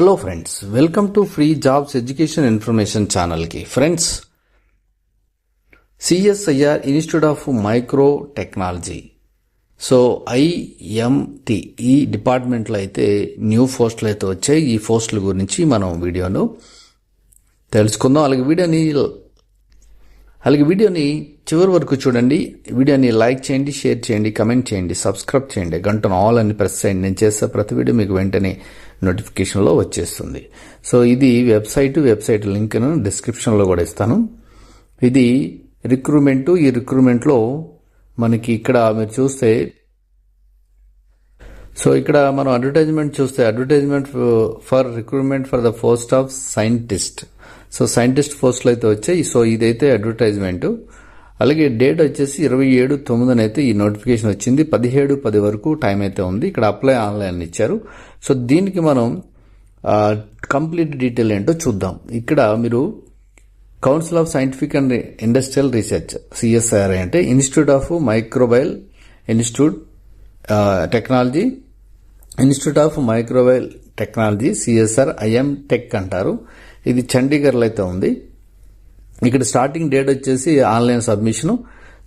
Hello friends welcome to free jobs education information ఛానల్కి friends CSIR institute of micro technology so IMT ఈ డిపార్ట్మెంట్లో అయితే new పోస్టులు అయితే వచ్చాయి. ఈ పోస్టుల గురించి మనం వీడియోను తెలుసుకుందాం. అలాగే వీడియోని అలాగే వీడియోని చివరి వరకు చూడండి. వీడియోని లైక్ చేయండి షేర్ చేయండి కమెంట్ చేయండి సబ్స్క్రైబ్ చేయండి. గంటను ఆల్ అని ప్రెస్ చేయండి. నేను చేసే ప్రతి వీడియో మీకు వెంటనే నోటిఫికేషన్లో వచ్చేస్తుంది. సో ఇది వెబ్సైట్ వెబ్సైట్ లింక్ను డిస్క్రిప్షన్లో కూడా ఇస్తాను. ఇది రిక్రూట్మెంట్ ఈ రిక్రూట్మెంట్లో మనకి ఇక్కడ మీరు చూస్తే సో ఇక్కడ మనం అడ్వర్టైజ్మెంట్ చూస్తే advertisement for recruitment for the post of scientist. So scientist పోస్టులు అయితే వచ్చాయి. సో ఇదైతే అడ్వర్టైజ్మెంట్. అలాగే డేట్ వచ్చేసి ఇరవై ఏడు తొమ్మిదిన అయితే ఈ నోటిఫికేషన్ వచ్చింది. పదిహేడు పది వరకు టైం అయితే ఉంది. ఇక్కడ అప్లై ఆన్లైన్ ఇచ్చారు. సో దీనికి మనం కంప్లీట్ డీటెయిల్ ఏంటో చూద్దాం. ఇక్కడ మీరు council of scientific and industrial research CSR అంటే institute of microbial institute technology institute of microbial technology CSR IM tech అంటారు. ఇది చండీగఢ్లో అయితే ఉంది. ఇక్కడ స్టార్టింగ్ డేట్ వచ్చేసి ఆన్లైన్ సబ్మిషన్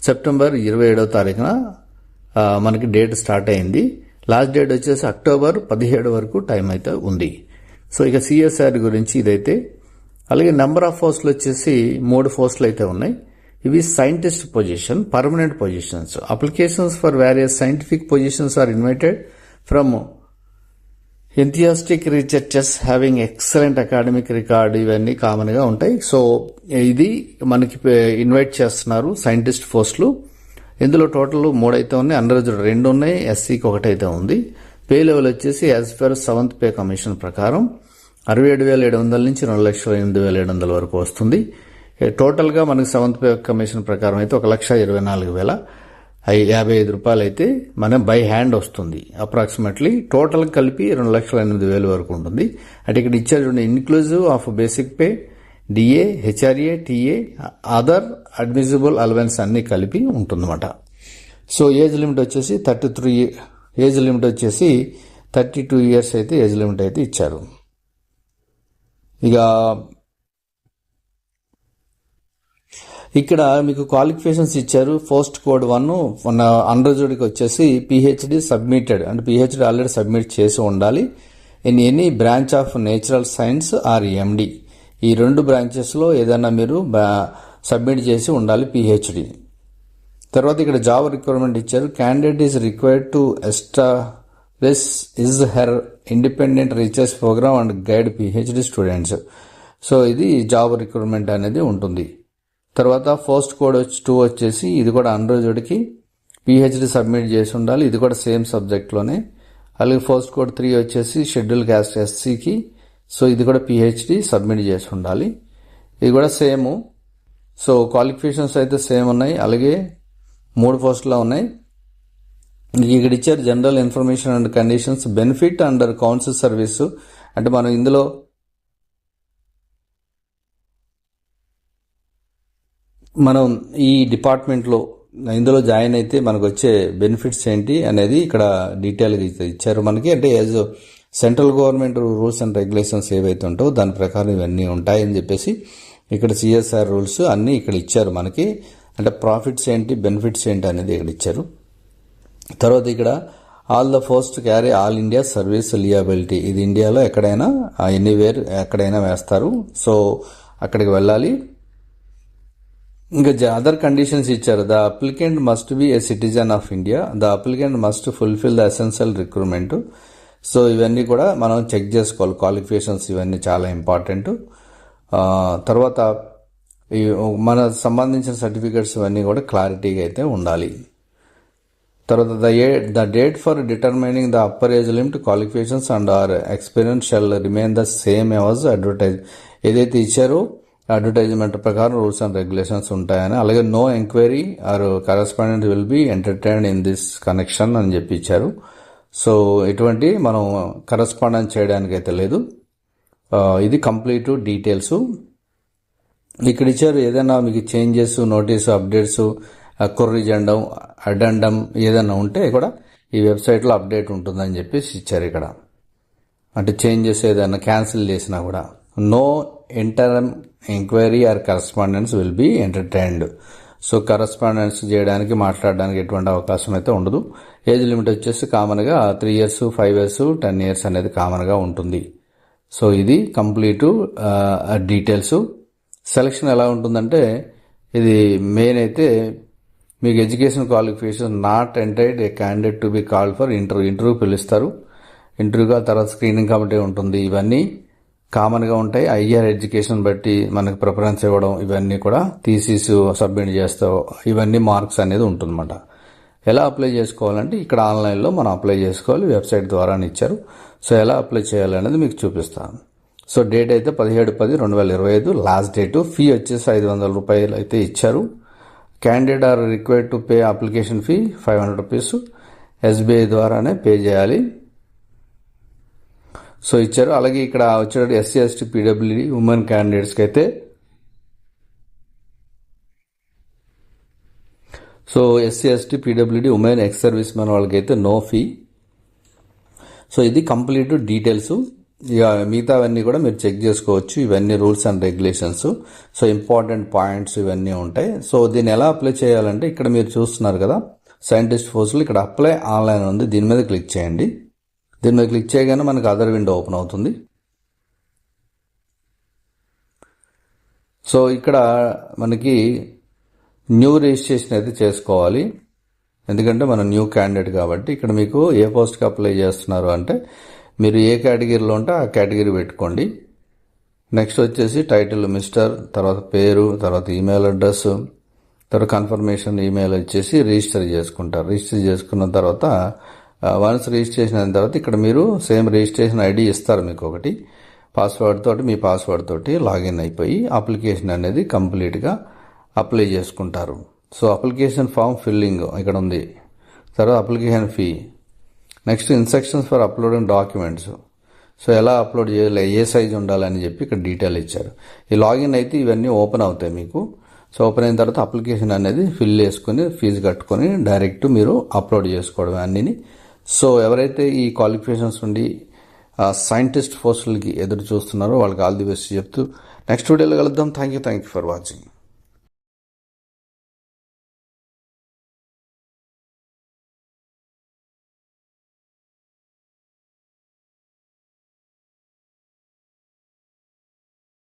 సెప్టెంబర్ ఇరవై ఏడవ తారీఖున మనకి డేట్ స్టార్ట్ అయింది. లాస్ట్ డేట్ వచ్చేసి అక్టోబర్ పదిహేడు వరకు టైం అయితే ఉంది. సో ఇక సిఎస్ఆర్ గురించి ఇదైతే అలాగే నెంబర్ ఆఫ్ పోస్టులు వచ్చేసి మూడు పోస్టులు అయితే ఉన్నాయి. ఇవి scientist position permanent positions applications for various scientific positions are invited from enthusiastic researchers having excellent academic record ఇవన్నీ కామన్గా ఉంటాయి. సో ఇది మనకి ఇన్వైట్ చేస్తున్నారు సైంటిస్ట్ పోస్టులు ఇందులో టోటల్ మూడైతే ఉన్నాయి అండర్ రెండు ఉన్నాయి ఎస్సీకి ఒకటైతే ఉంది. పే లెవెల్ వచ్చేసి as per seventh pay commission ప్రకారం అరవై ఏడు వేల ఏడు వందల నుంచి రెండు లక్షల ఎనిమిది వేల ఏడు వందల వరకు వస్తుంది. టోటల్గా మనకి సెవెంత్ పే కమిషన్ ప్రకారం అయితే ఒక లక్ష ఇరవై నాలుగు వేల యాభై ఐదు రూపాయలు అయితే మన బై హ్యాండ్ వస్తుంది. అప్రాక్సిమేట్లీ టోటల్ కలిపి రెండు లక్షల ఎనిమిది వేలు వరకు ఉంటుంది. అంటే ఇక్కడ ఇచ్చారు చూడండి inclusive of basic pay DA HRA TA other admissible allowance అన్ని కలిపి ఉంటుందన్నమాట. సో ఏజ్ లిమిట్ వచ్చేసి థర్టీ త్రీ ఏజ్ లిమిట్ వచ్చేసి థర్టీ టూ ఇయర్స్ అయితే ఏజ్ లిమిట్ అయితే ఇచ్చారు. ఇక ఇక్కడ మీకు క్వాలిఫికేషన్స్ ఇచ్చారు. పోస్ట్ కోడ్ వన్ మన అండర్జుడికి వచ్చేసి పిహెచ్డి సబ్మిటెడ్ అంటే పిహెచ్డి ఆల్రెడీ సబ్మిట్ చేసి ఉండాలి. In any branch of natural science or MD ఈ రెండు బ్రాంచెస్లో ఏదైనా మీరు సబ్మిట్ చేసి ఉండాలి పిహెచ్డి తర్వాత ఇక్కడ జాబ్ రిక్వైర్మెంట్ ఇచ్చారు. Candidate is required to establish is her independent research program and guide PhD students so ఇది జాబ్ రిక్రూట్మెంట్ అనేది ఉంటుంది. తర్వాత ఫస్ట్ కోడ్ వచ్చి టూ వచ్చేసి ఇది కూడా అన్రోజుడికి పిహెచ్డి సబ్మిట్ చేసి ఉండాలి. ఇది కూడా సేమ్ సబ్జెక్ట్లోనే అలాగే ఫస్ట్ కోడ్ త్రీ వచ్చేసి షెడ్యూల్ క్యాస్ట్ ఎస్సీకి సో ఇది కూడా పిహెచ్డి సబ్మిట్ చేసి ఉండాలి. ఇది కూడా సేమ్ సో క్వాలిఫికేషన్స్ అయితే సేమ్ ఉన్నాయి. అలాగే మూడు పోస్టులో ఉన్నాయి. ఇక్కడ ఇచ్చారు general information and conditions benefit under council service అంటే మనం ఇందులో మనం ఈ డిపార్ట్మెంట్లో ఇందులో జాయిన్ అయితే మనకు వచ్చే బెనిఫిట్స్ ఏంటి అనేది ఇక్కడ డీటెయిల్గా ఇచ్చారు మనకి. అంటే as central government rules and regulations ఏవైతే ఉంటావో దాని ప్రకారం ఇవన్నీ ఉంటాయని చెప్పేసి ఇక్కడ సిఎస్ఆర్ రూల్స్ అన్నీ ఇక్కడ ఇచ్చారు మనకి. అంటే ప్రాఫిట్స్ ఏంటి బెనిఫిట్స్ ఏంటి అనేది ఇక్కడ ఇచ్చారు. తర్వాత ఇక్కడ all the first carry all India service liability ఇది ఇండియాలో ఎక్కడైనా ఎనీవేర్ ఎక్కడైనా వేస్తారు. సో అక్కడికి వెళ్ళాలి. ఇంకా అదర్ కండిషన్స్ ఇచ్చారు. The applicant must be a citizen of India the applicant must fulfil the essential recruitment so ఇవన్నీ కూడా మనం చెక్ చేసుకోవాలి. క్వాలిఫికేషన్స్ ఇవన్నీ చాలా ఇంపార్టెంట్ తర్వాత మన సంబంధించిన సర్టిఫికేట్స్ ఇవన్నీ కూడా క్లారిటీగా అయితే ఉండాలి. తర్వాత the A the date for determining the upper age limit qualifications and or experience shall remain the same as advertise ఏదైతే ఇచ్చారో అడ్వర్టైజ్మెంట్ ప్రకారం రూల్స్ అండ్ రెగ్యులేషన్స్ ఉంటాయని. అలాగే no enquiry or correspondent will be entertained in this connection అని చెప్పి ఇచ్చారు so ఎటువంటి మనం కరెస్పాండెన్స్ చేయడానికి అయితే లేదు ఇది కంప్లీట్ డీటెయిల్స్ ఇక్కడ ఇచ్చారు ఏదైనా మీకు changes notice updates corrigendum addendum ఏదైనా ఉంటే కూడా ఈ వెబ్సైట్లో అప్డేట్ ఉంటుందని చెప్పేసి ఇచ్చారు ఇక్కడ. అంటే చేంజెస్ ఏదైనా క్యాన్సిల్ చేసినా కూడా. No interim enquiry or correspondence will be entertained. So correspondence చేయడానికి మాట్లాడడానికి ఎటువంటి అవకాశం అయితే ఉండదు. ఏజ్ లిమిట్ వచ్చేసి కామన్గా three years five years ten years అనేది కామన్గా ఉంటుంది. సో ఇది కంప్లీటు డీటెయిల్స్. సెలక్షన్ ఎలా ఉంటుందంటే ఇది మెయిన్ అయితే మీకు education qualification not entitled a candidate to be called for interview. Interview పిలుస్తారు. ఇంటర్వ్యూగా తర్వాత స్క్రీనింగ్ కమిటీ ఉంటుంది. ఇవన్నీ కామన్గా ఉంటాయి. ఐఆర్ ఎడ్యుకేషన్ బట్టి మనకు ప్రిఫరెన్స్ ఇవ్వడం ఇవన్నీ కూడా థీసీస్ సబ్మిట్ చేస్తావు ఇవన్నీ మార్క్స్ అనేది ఉంటుందన్నమాట. ఎలా అప్లై చేసుకోవాలంటే ఇక్కడ ఆన్లైన్లో మనం అప్లై చేసుకోవాలి. వెబ్సైట్ ద్వారా ఇచ్చారు. సో ఎలా అప్లై చేయాలనేది మీకు చూపిస్తాను. సో డేట్ అయితే పదిహేడు పది రెండు వేల ఇరవై ఐదు లాస్ట్ డేటు ఫీ వచ్చేసి ఐదు వందల రూపాయలు అయితే ఇచ్చారు. Candidate are required to pay application fee five hundred rupees SBI ద్వారానే పే చేయాలి. సో ఇచ్చారు. అలాగే ఇక్కడ వచ్చేటప్పుడు ఎస్సీ ఎస్టీ పీడబ్ల్యూడి ఉమెన్ క్యాండిడేట్స్కి అయితే so SC ST PWD women ex service men వాళ్ళకైతే నో ఫీ. సో ఇది కంప్లీట్ డీటెయిల్స్. ఇక మిగతావన్నీ కూడా మీరు చెక్ చేసుకోవచ్చు. ఇవన్నీ rules and regulations. So important points ఇవన్నీ ఉంటాయి. సో దీన్ని ఎలా అప్లై చేయాలంటే ఇక్కడ మీరు చూస్తున్నారు కదా. సైంటిస్ట్ ఫోర్స్లో ఇక్కడ అప్లై ఆన్లైన్ ఉంది. దీని మీద క్లిక్ చేయండి. దీని మీద క్లిక్ చేయగానే మనకు అదర్ విండో ఓపెన్ అవుతుంది. సో ఇక్కడ మనకి న్యూ రిజిస్ట్రేషన్ అయితే చేసుకోవాలి. ఎందుకంటే మనం న్యూ క్యాండిడేట్ కాబట్టి ఇక్కడ మీకు ఏ పోస్ట్కి అప్లై చేస్తున్నారు అంటే మీరు ఏ కేటగిరీలో ఉంటే ఆ కేటగిరీ పెట్టుకోండి. నెక్స్ట్ వచ్చేసి టైటిల్ మిస్టర్ తర్వాత పేరు తర్వాత ఈమెయిల్ అడ్రస్ తర్వాత కన్ఫర్మేషన్ ఈమెయిల్ వచ్చేసి రిజిస్టర్ చేసుకుంటారు. రిజిస్టర్ చేసుకున్న తర్వాత వన్స్ రిజిస్ట్రేషన్ అయిన తర్వాత ఇక్కడ మీరు సేమ్ రిజిస్ట్రేషన్ ఐడి ఇస్తారు మీకు ఒకటి. పాస్వర్డ్ తోటి మీ పాస్వర్డ్ తోటి లాగిన్ అయిపోయి అప్లికేషన్ అనేది కంప్లీట్గా అప్లై చేసుకుంటారు. సో అప్లికేషన్ ఫామ్ ఫిల్లింగ్ ఇక్కడ ఉంది. తర్వాత application fee. Next instructions for uploading documents so ఎలా అప్లోడ్ చేయాలి ఏ సైజ్ ఉండాలని చెప్పి ఇక్కడ డీటెయిల్ ఇచ్చారు. ఈ లాగిన్ అయితే ఇవన్నీ ఓపెన్ అవుతాయి మీకు. సో ఓపెన్ అయిన తర్వాత అప్లికేషన్ అనేది ఫిల్ చేసుకుని ఫీజు కట్టుకొని డైరెక్ట్ మీరు అప్లోడ్ చేసుకోవడం అన్నిని సో ఎవరైతే ఈ క్వాలిఫికేషన్స్ నుండి సైంటిస్ట్ పోస్టులకి ఎదురు చూస్తున్నారో వాళ్ళకి ఆల్ ది బెస్ట్ చెప్తూ నెక్స్ట్ వీడియోలో కలుద్దాం. Thank you thank you for watching.